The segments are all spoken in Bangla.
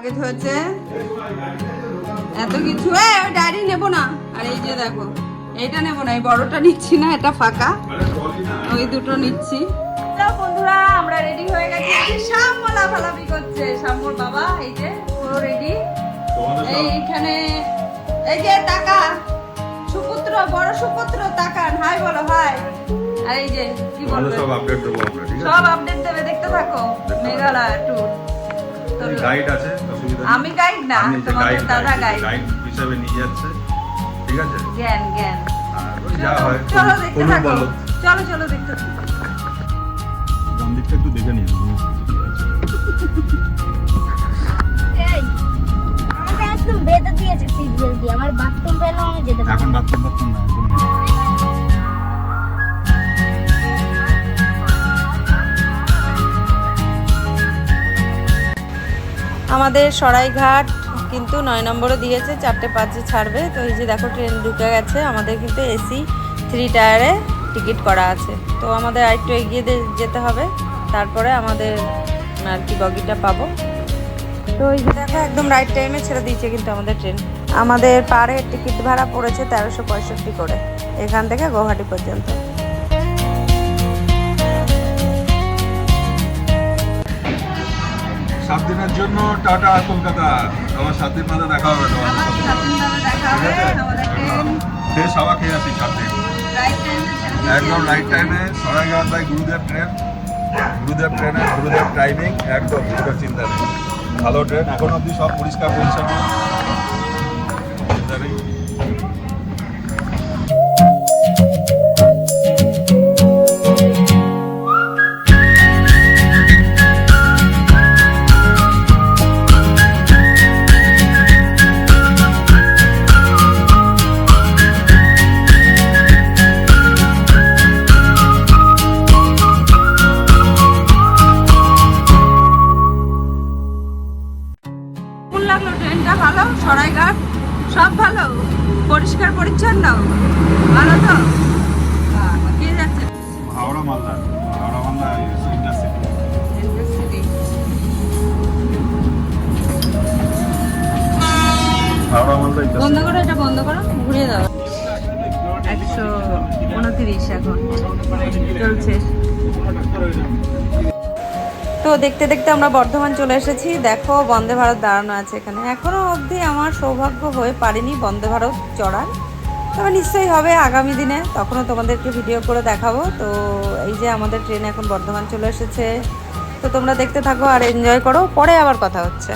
আগে হয়েছে? এত কিছু। এ ওই ডায়েরি নেব না। আর এই যে দেখো এইটা নেব না এই বড়টা নিচ্ছি না এটা ফাঁকা। ওই দুটো নিচ্ছি। বন্ধুরা আমরা রেডি হয়ে গেছি। এই যে শ্যাম করছে। শ্যামর বাবা এই যে পুরো রেডি এইখানে এই যে টাকা। সুপুত্র বড় সুপুত্র তাকান। হাই বলো হাই। আর এই যে কি বলবে? সব আপডেট দেবো সব আপডেট দেবে দেখতে থাকো। মেঘালয় ট্যুর গাইড আছে। আমি গাইড না তোমাদের দাদা গাইড guide হিসাবে নিয়ে যাচ্ছে ঠিক আছে? জ্ঞান জ্ঞান। আর যা হয় চলো দেখতে থাকো। চলো চলো দেখতে থাকো। একটু দেখে নিও। আমার বাথরুম পেলেও আমি যেতে এখন বাথরুম বাথরুম না আমাদের সরাইঘাট কিন্তু নয় নম্বরও দিয়েছে, চারটে পাঁচে ছাড়বে। তো এই যে দেখো, ট্রেন ঢুকে গেছে। আমাদের কিন্তু এসি থ্রি টায়ারে টিকিট করা আছে। তো আমাদের আরেকটু এগিয়ে যেতে হবে। তারপরে আমাদের আর কি বগিটা পাবো। তো এই যে দেখো, একদম রাইট টাইমে ছেড়ে দিয়েছে কিন্তু আমাদের ট্রেন। আমাদের পার হেড টিকিট ভাড়া পড়েছে তেরোশো পঁয়ষট্টি করে, এখান থেকে গৌহাটি পর্যন্ত। সাত দিনের জন্য টাটা কলকাতা। আমার সাত দিন বাদে দেখা হবে তোমার ফ্রেশ হাওয়া খেয়ে আসি সাত দিন। একদম রাইট টাইমে সরাইঘাট বাই গুরুদেব ট্রেন গুরুদেব ট্রেনের গুরুদেব টাইমিং একদম কোনো চিন্তা নেই। ভালো ট্রেন এখন অবধি সব পরিষ্কার পরিচ্ছন্ন। চিন্তা নেই। উনত্রিশ এখন চলছে। তো দেখতে দেখতে আমরা বর্ধমান চলে এসেছি। দেখো বন্দে ভারত দাঁড়ানো আছে এখানে। এখনও অবধি আমার সৌভাগ্য হয়ে পারিনি বন্দে ভারত চড়ার। তবে নিশ্চয়ই হবে আগামী দিনে। তখনও তোমাদেরকে ভিডিও করে দেখাবো। তো এই যে আমাদের ট্রেন এখন বর্ধমান চলে এসেছে। তো তোমরা দেখতে থাকো আর এনজয় করো। পরে আবার কথা হচ্ছে।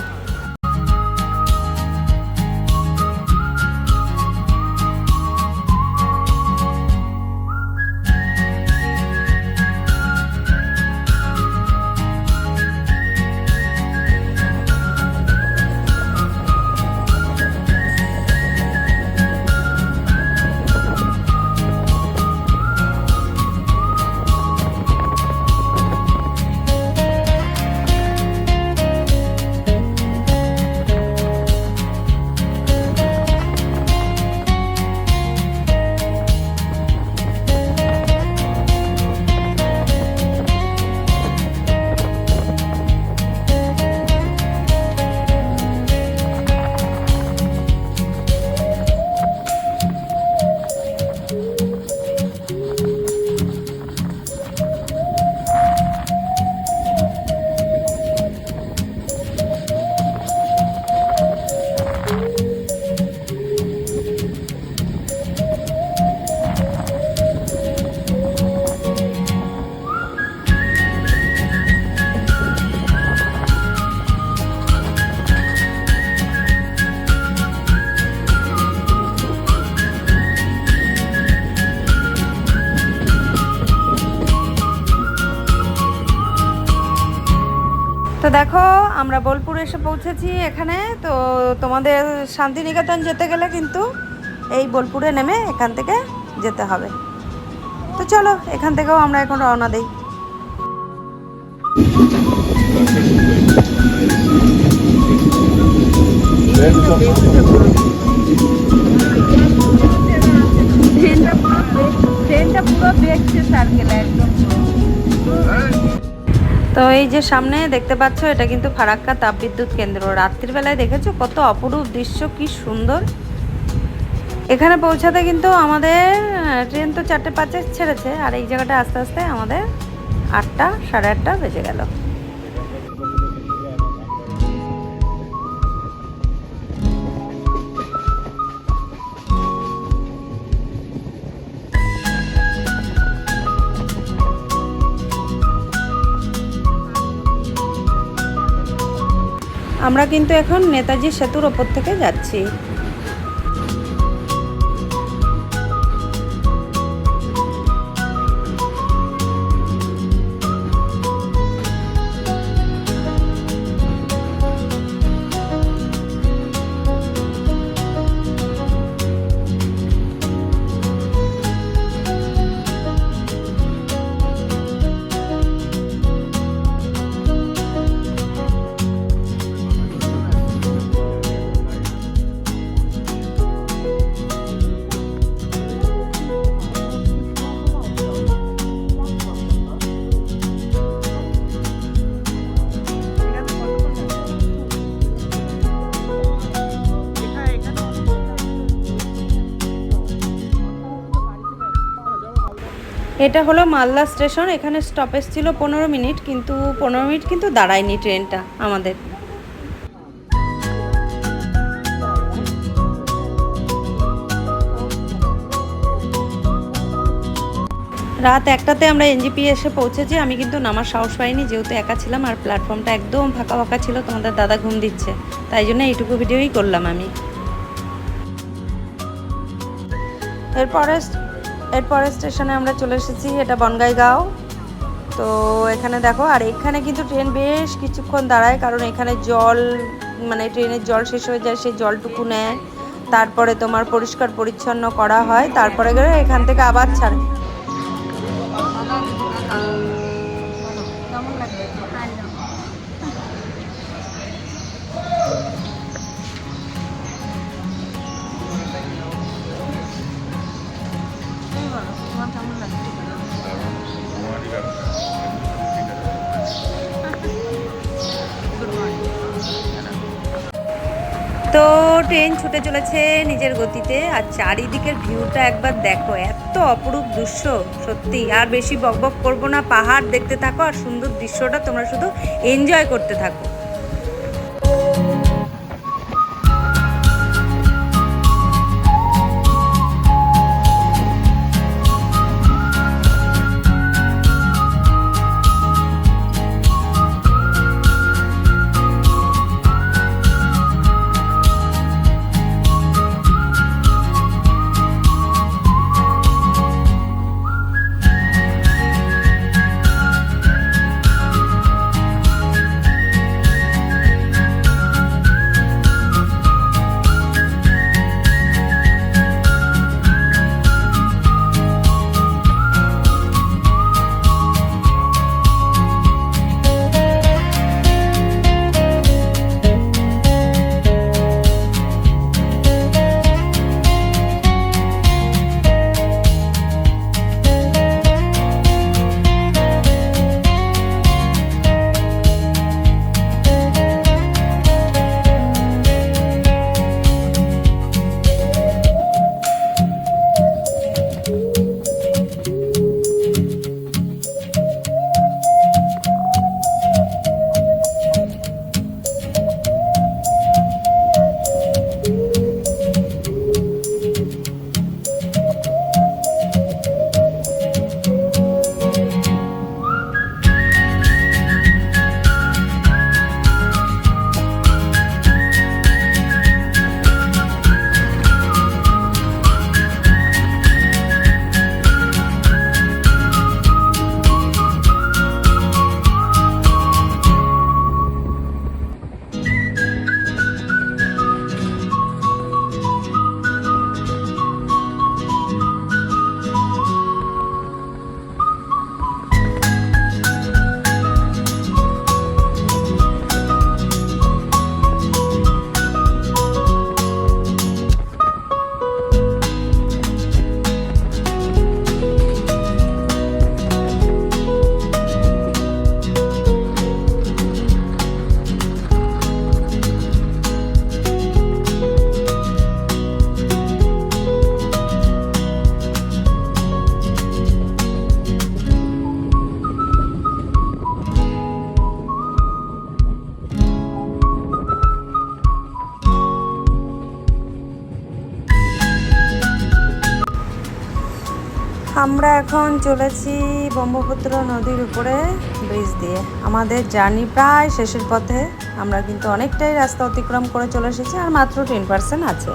দেখো আমরা বোলপুর এসে পৌঁছেছি এখানে। তো তোমাদের শান্তিনিকেতন যেতে গেলে কিন্তু এই বোলপুরে নেমে এখান থেকে যেতে হবে। তো চলো এখান থেকেও আমরা এখন রওনা দিই। ট্রেনটা পুরো দেখছে সার্কেল একদম। তো এই যে সামনে দেখতে পাচ্ছ, এটা কিন্তু ফারাক্কা তাপবিদ্যুৎ কেন্দ্র। রাত্রির বেলায় দেখেছ কত অপরূপ দৃশ্য, কি সুন্দর। এখানে পৌঁছাতে কিন্তু আমাদের ট্রেন তো চারটে পাঁচে ছেড়েছে, আর এই জায়গাটা আস্তে আস্তে আমাদের আটটা, সাড়ে আটটা বেজে গেল। আমরা কিন্তু এখন নেতাজি সেতুর ওপর থেকে যাচ্ছি। এটা হলো মালদা স্টেশন, এখানে স্টপেজ ছিল পনেরো মিনিট, কিন্তু পনেরো মিনিট কিন্তু দাঁড়ায়নি ট্রেনটা আমাদের। রাত একটাতে আমরা এনজিপি এসে পৌঁছেছি, আমি কিন্তু নামার সাহস পাইনি, যেহেতু একা ছিলাম আর প্ল্যাটফর্মটা একদম ফাঁকা ফাঁকা ছিল তোমাদের দাদা ঘুম দিচ্ছে, তাই জন্য এইটুকু ভিডিওই করলাম আমি। এরপরে এরপরে স্টেশনে আমরা চলে এসেছি, এটা বনগাইগাঁও। তো এখানে দেখো, আর এখানে কিন্তু ট্রেন বেশ কিছুক্ষণ দাঁড়ায়, কারণ এখানে জল মানে ট্রেনের জল শেষ হয়ে যায়, সেই জলটুকু নেয়। তারপরে তোমার পরিষ্কার পরিচ্ছন্ন করা হয়, তারপরে গেলে এখান থেকে আবার ছাড়ে। ছুটে চলেছে নিজের গতিতে। আর চারিদিকের ভিউটা একবার দেখো, এত অপরূপ দৃশ্য, সত্যি। আর বেশি বকবক করব না, পাহাড় দেখতে থাকো, আর সুন্দর দৃশ্যটা তোমরা শুধু এনজয় করতে থাকো। আমরা এখন চলেছি ব্রহ্মপুত্র নদীর উপরে ব্রিজ দিয়ে। আমাদের জার্নি প্রায় শেষের পথে। আমরা কিন্তু অনেকটাই রাস্তা অতিক্রম করে চলে এসেছি, আর মাত্র টেন পার্সেন্ট আছে।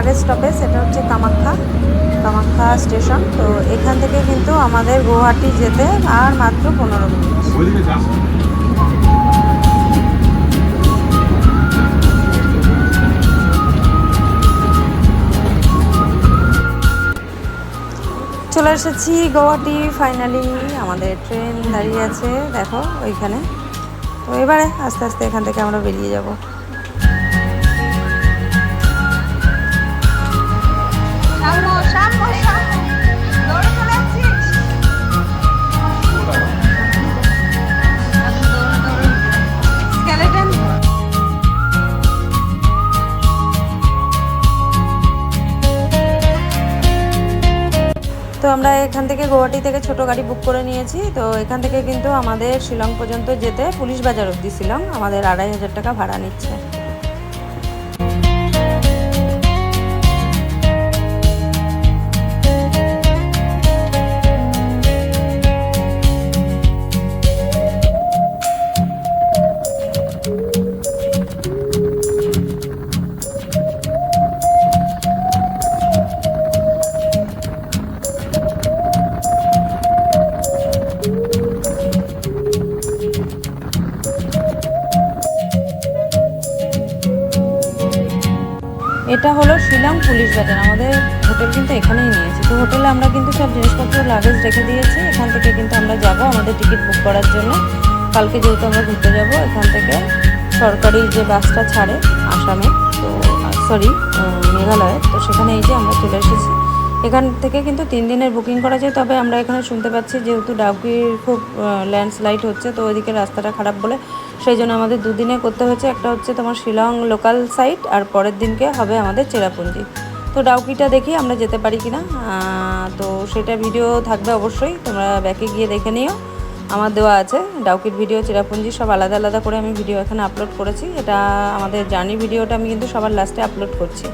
আগের স্টপেজ সেটা হচ্ছে কামাখ্যা কামাখ্যা স্টেশন তো এখান থেকে কিন্তু আমাদের গুয়াহাটি যেতে আর মাত্র পনেরো মিনিট। চলে এসেছি গুয়াহাটি ফাইনালি আমাদের ট্রেন দাঁড়িয়ে আছে দেখো ওইখানে। তো এবারে আস্তে আস্তে এখান থেকে আমরা বেরিয়ে যাব। তো আমরা এখান থেকে গুয়াহাটি থেকে ছোট গাড়ি বুক করে নিয়েছি। তো এখান থেকে কিন্তু আমাদের শিলং পর্যন্ত যেতে পুলিশ বাজার অব্দি শিলং আমাদের আড়াই হাজার টাকা ভাড়া নিচ্ছে। এটা হলো শিলং পুলিশ বাজার আমাদের হোটেল কিন্তু এখানেই নিয়েছি তো হোটেলে আমরা কিন্তু সব জিনিসপত্র লাগেজ রেখে দিয়েছি। এখান থেকে কিন্তু আমরা যাব আমাদের টিকিট বুক করার জন্য। কালকে যেহেতু আমরা ঘুরতে যাব, এখান থেকে সরকারি যে বাসটা ছাড়ে আসামে, তো সরি মেঘালয়ে, তো সেখানে এই যে আমরা চলে এসেছি। এখান থেকে কিন্তু তিন দিনের বুকিং করা যায়। তবে আমরা এখানে শুনতে পাচ্ছি যেহেতু ডাউকির খুব ল্যান্ডস্লাইড হচ্ছে, তো ওইদিকে রাস্তাটা খারাপ বলে সেই জন্য আমাদের দুদিনে করতে হচ্ছে একটা হচ্ছে তোমার শিলং লোকাল সাইট আর পরের দিনকে হবে আমাদের চেরাপুঞ্জি। তো ডাউকিটা দেখি আমরা যেতে পারি কি না তো সেটা ভিডিও থাকবে অবশ্যই, তোমরা ব্যাকে গিয়ে দেখে নিও। আমার দেওয়া আছে ডাউকির ভিডিও চেরাপুঞ্জি, সব আলাদা আলাদা করে আমি ভিডিও এখানে আপলোড করেছি। এটা আমাদের জার্নি ভিডিওটা আমি কিন্তু সবার লাস্টে আপলোড করছি।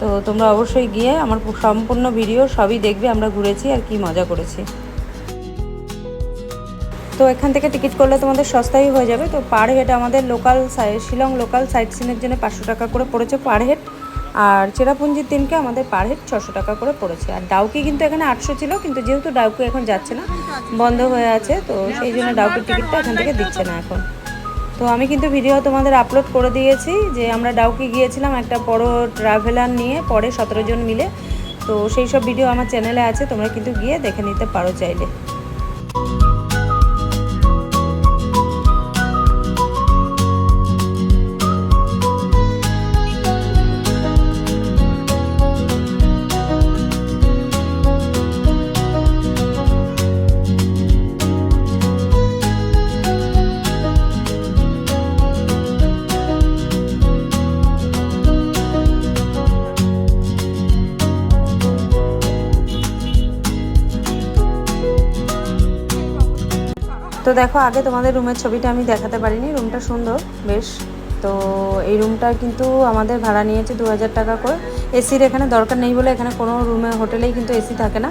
তো তোমরা অবশ্যই গিয়ে আমার সম্পূর্ণ ভিডিও সবই দেখবে, আমরা ঘুরেছি আর কি মজা করেছি। তো এখান থেকে টিকিট করলে তোমাদের সস্তাই হয়ে যাবে। তো পার হেড আমাদের লোকাল শিলং লোকাল সাইট সিনের জন্য পাঁচশো টাকা করে পড়েছে পার হেড আর চেরাপুঞ্জির দিনকে আমাদের পার হেড ছশো টাকা করে পড়েছে। আর ডাউকি কিন্তু এখানে আটশো ছিল, কিন্তু যেহেতু ডাউকি এখন যাচ্ছে না, বন্ধ হয়ে আছে, তো সেই জন্য ডাউকির টিকিটটা এখান থেকে দিচ্ছে না এখন। তো আমি কিন্তু ভিডিও তোমাদের আপলোড করে দিয়েছি যে আমরা ডাউকি গিয়েছিলাম একটা বড় ট্রাভেলার নিয়ে, পরে সতেরো জন মিলে। তো সেই সব ভিডিও আমার চ্যানেলে আছে, তোমরা কিন্তু গিয়ে দেখে নিতে পারো চাইলে। দেখো, আগে তোমাদের রুমের ছবিটা আমি দেখাতে পারিনি, রুমটা সুন্দর, বেশ। তো এই রুমটা কিন্তু আমাদের ভাড়া নিয়েছে দু হাজার টাকা করে। এসির এখানে দরকার নেই বলে এখানে কোনো রুমে, হোটেলেই কিন্তু এসি থাকে না।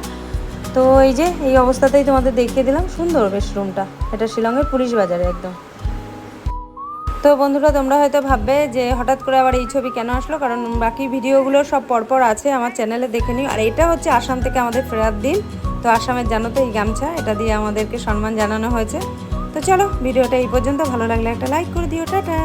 তো এই যে, এই অবস্থাতেই তোমাদের দেখিয়ে দিলাম, সুন্দর বেশ রুমটা। এটা শিলংয়ের পুলিশ বাজারে একদম। তো বন্ধুরা, তোমরা হয়তো ভাববে যে হঠাৎ করে আবার এই ছবি কেন আসলো? কারণ বাকি ভিডিওগুলো সব পরপর আছে, আমার চ্যানেলে দেখে নিও। আর এটা হচ্ছে আসাম থেকে আমাদের ফেরার দিন। তো আসামের জানো তো এই গামছা, এটা দিয়ে আমাদেরকে সম্মান জানানো হয়েছে। তো চলো, ভিডিওটা এই পর্যন্ত। ভালো লাগলে একটা লাইক করে দিও। টাটা!